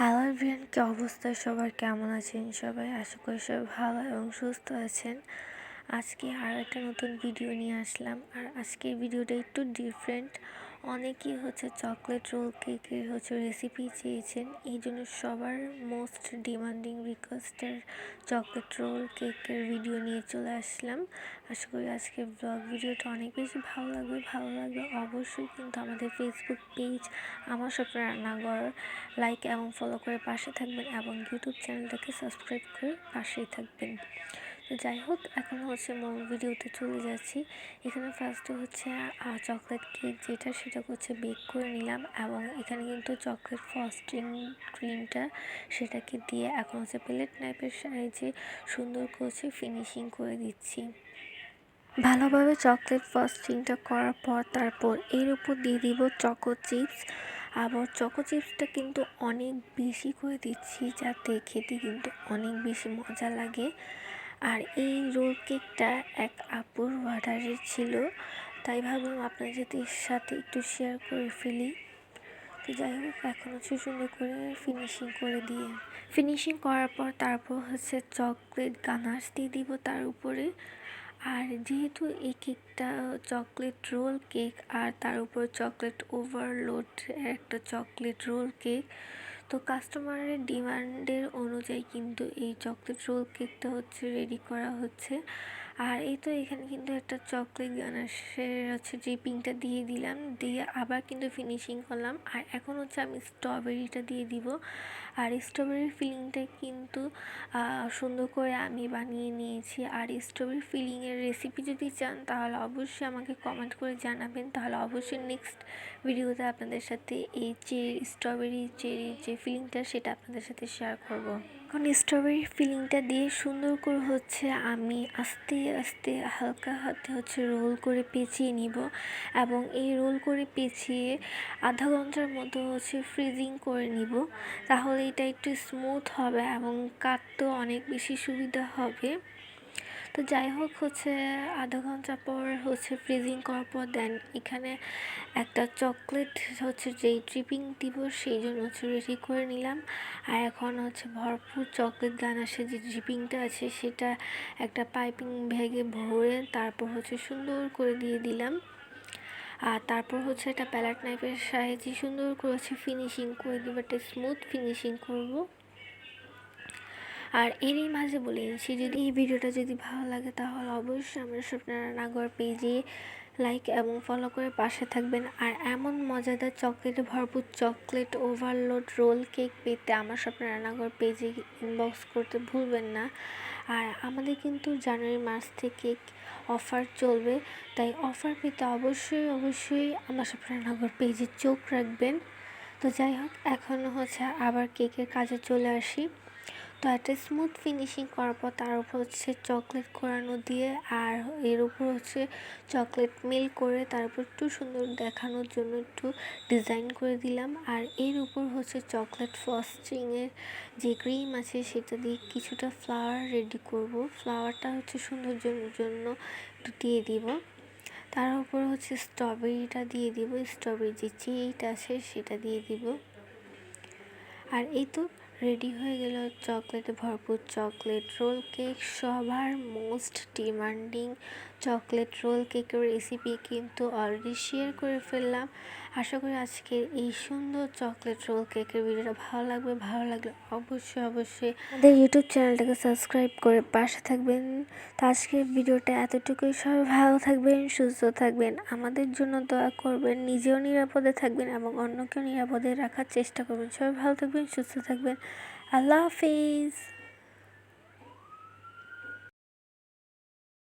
Hello ভিয়ান কি অবস্থা? সবার কেমন আছেন সবাই? আশা করি সবাই ভালো এবং সুস্থ আছেন। আজকে আর একটা নতুন ভিডিও নিয়ে আসলাম। আর আজকের ভিডিওটা একটু ডিফারেন্ট অনেকেই হচ্ছে চকলেট রোল কেকের হচ্ছে রেসিপি চেয়েছেন। এই জন্য সবার মোস্ট ডিমান্ডিং রিকোয়েস্টের চকলেট রোল কেকের ভিডিও নিয়ে চলে আসলাম। আশা করি আজকের ব্লগ ভিডিওটা অনেক বেশি ভালো লাগবে। ভালো লাগবে অবশ্যই কিন্তু আমাদের ফেসবুক পেজ আমার সব রান্নাঘর লাইক এবং ফলো করে পাশে থাকবেন এবং ইউটিউব চ্যানেলটাকে সাবস্ক্রাইব করে পাশেই থাকবেন। যাই হোক, এখন হচ্ছে মূল ভিডিওতে চলে যাচ্ছি। এখানে ফার্স্টে হচ্ছে চকলেট কেক যেটা সেটা হচ্ছে বেক করে নিলাম এবং এখানে কিন্তু চকলেট ফ্রস্টিং ক্রিমটা সেটাকে দিয়ে এখন হচ্ছে প্লেট নাইপের সাহায্যে সুন্দর করছে ফিনিশিং করে দিচ্ছি। ভালোভাবে চকলেট ফ্রস্টিংটা করার পর তারপর এর উপর দিয়ে দিব চকো চিপস আবার চকো চিপসটা কিন্তু অনেক বেশি করে দিচ্ছি যাতে খেতে কিন্তু অনেক বেশি মজা লাগে। আর এই রোল কেকটা এক আপুর অর্ডারের ছিল, তাই ভাবলাম আপনাদের সাথে একটু শেয়ার করে ফেলি। তো যাই হোক, এখন হচ্ছে সুন্দর করে ফিনিশিং করে দিয়ে ফিনিশিং করার পর তারপর হচ্ছে চকলেট গানার্স দিয়ে দিব তার উপরে। আর যেহেতু এই কেকটা চকলেট রোল কেক আর তার উপর চকলেট ওভারলোড একটা চকলেট রোল কেক তো কাস্টমারের ডিমান্ডের অনুযায়ী কিন্তু এই চকলেট রোল কেকটা হচ্ছে রেডি করা হচ্ছে। আর এই তো এখানে কিন্তু একটা চকলেট গানাশের হচ্ছে ড্রিপিংটা দিয়ে দিলাম, দিয়ে আবার কিন্তু ফিনিশিং করলাম। আর এখন হচ্ছে আমি স্ট্রবেরিটা দিয়ে দিব। আর স্ট্রবেরির ফিলিংটা কিন্তু সুন্দর করে আমি বানিয়ে নিয়েছি। আর স্ট্রবেরি ফিলিংয়ের রেসিপি যদি চান, তাহলে অবশ্যই আমাকে কমেন্ট করে জানাবেন। তাহলে অবশ্যই নেক্সট ভিডিওতে আপনাদের সাথে এই যে স্ট্রবেরি চেরির যে ফিলিংটা সেটা আপনাদের সাথে শেয়ার করব। এখন স্ট্রবেরি ফিলিংটা দিয়ে সুন্দর করে হচ্ছে আমি আস্তে আস্তে হালকা হাতে হচ্ছে রোল করে পেঁচিয়ে নিব এবং এই রোল করে পেঁচিয়ে আধা ঘণ্টার মতো হচ্ছে ফ্রিজিং করে নিব। তাহলে এটা একটু স্মুথ হবে এবং কাটতেও অনেক বেশি সুবিধা হবে। তো যাই হোক হচ্ছে আধা ঘণ্টা পর হচ্ছে ফ্রিজিং করার পর দেন এখানে একটা চকলেট হচ্ছে যেই ট্রিপিং দিব সেই জন্য হচ্ছে রেডি করে নিলাম। আর এখন হচ্ছে ভরপুর চকলেট গানাশে যে ড্রিপিংটা আছে সেটা একটা পাইপিং ভেগে ভরে তারপর হচ্ছে সুন্দর করে দিয়ে দিলাম। আর তারপর হচ্ছে একটা প্যালেট নাইফের সাহায্যে সুন্দর করে হচ্ছে ফিনিশিং করে দেবো, একটা স্মুথ ফিনিশিং করব। আর এরই মাঝে বলে নিচ্ছি যদি এই ভিডিওটা যদি ভালো লাগে তাহলে অবশ্যই আমার স্বপ্নারা রান্নাঘর পেজে লাইক এবং ফলো করে পাশে থাকবেন। আর এমন মজাদার চকলেটে ভরপুর চকলেট ওভারলোড রোল কেক পেতে আমার স্বপ্ন রান্নাঘর পেজে ইনবক্স করতে ভুলবেন না। আর আমাদের কিন্তু জানুয়ারি মাস থেকে অফার চলবে, তাই অফার পেতে অবশ্যই অবশ্যই আমার স্বপ্ন রান্নাঘর পেজে চোখ রাখবেন। তো যাই হোক, এখন হচ্ছে আবার কেকের কাজে চলে আসি। তো একটা স্মুথ ফিনিশিং করার পর তার উপর হচ্ছে চকলেট করানো দিয়ে আর এর উপর হচ্ছে চকলেট মিল করে তার উপর একটু সুন্দর দেখানোর জন্য একটু ডিজাইন করে দিলাম। আর এর উপর হচ্ছে চকলেট ফ্রস্টিংয়ের যে ক্রিম আছে সেটা দিয়ে কিছুটা ফ্লাওয়ার রেডি করব। ফ্লাওয়ারটা হচ্ছে সৌন্দর্যের জন্য একটু দিয়ে দিব। তার উপর হচ্ছে স্ট্রবেরিটা দিয়ে দিব। স্ট্রবেরি যে চিট আছে সেটা দিয়ে দিব। আর এই তো রেডি হয়ে গেল চকলেটে ভরপুর চকলেট রোল কেক। সবার মোস্ট ডিমান্ডিং চকলেট রোল কেকের রেসিপি কিন্তু অলরেডি শেয়ার করে ফেললাম। আশা করি আজকের এই সুন্দর চকলেট রোল কেকের ভিডিওটা ভালো লাগবে, ভালো লাগলে অবশ্যই অবশ্যই আমাদের ইউটিউব চ্যানেলটাকে সাবস্ক্রাইব করে পাশে থাকবেন। তো আজকের ভিডিওটা এতটুকুই। সবাই ভালো থাকবেন, সুস্থ থাকবেন। আমাদের জন্য দয়া করবেন, নিজেও নিরাপদে থাকবেন এবং অন্যকেও নিরাপদে রাখার চেষ্টা করবেন। সবাই ভালো থাকবেন, সুস্থ থাকবেন। আল্লাহ হাফিজ।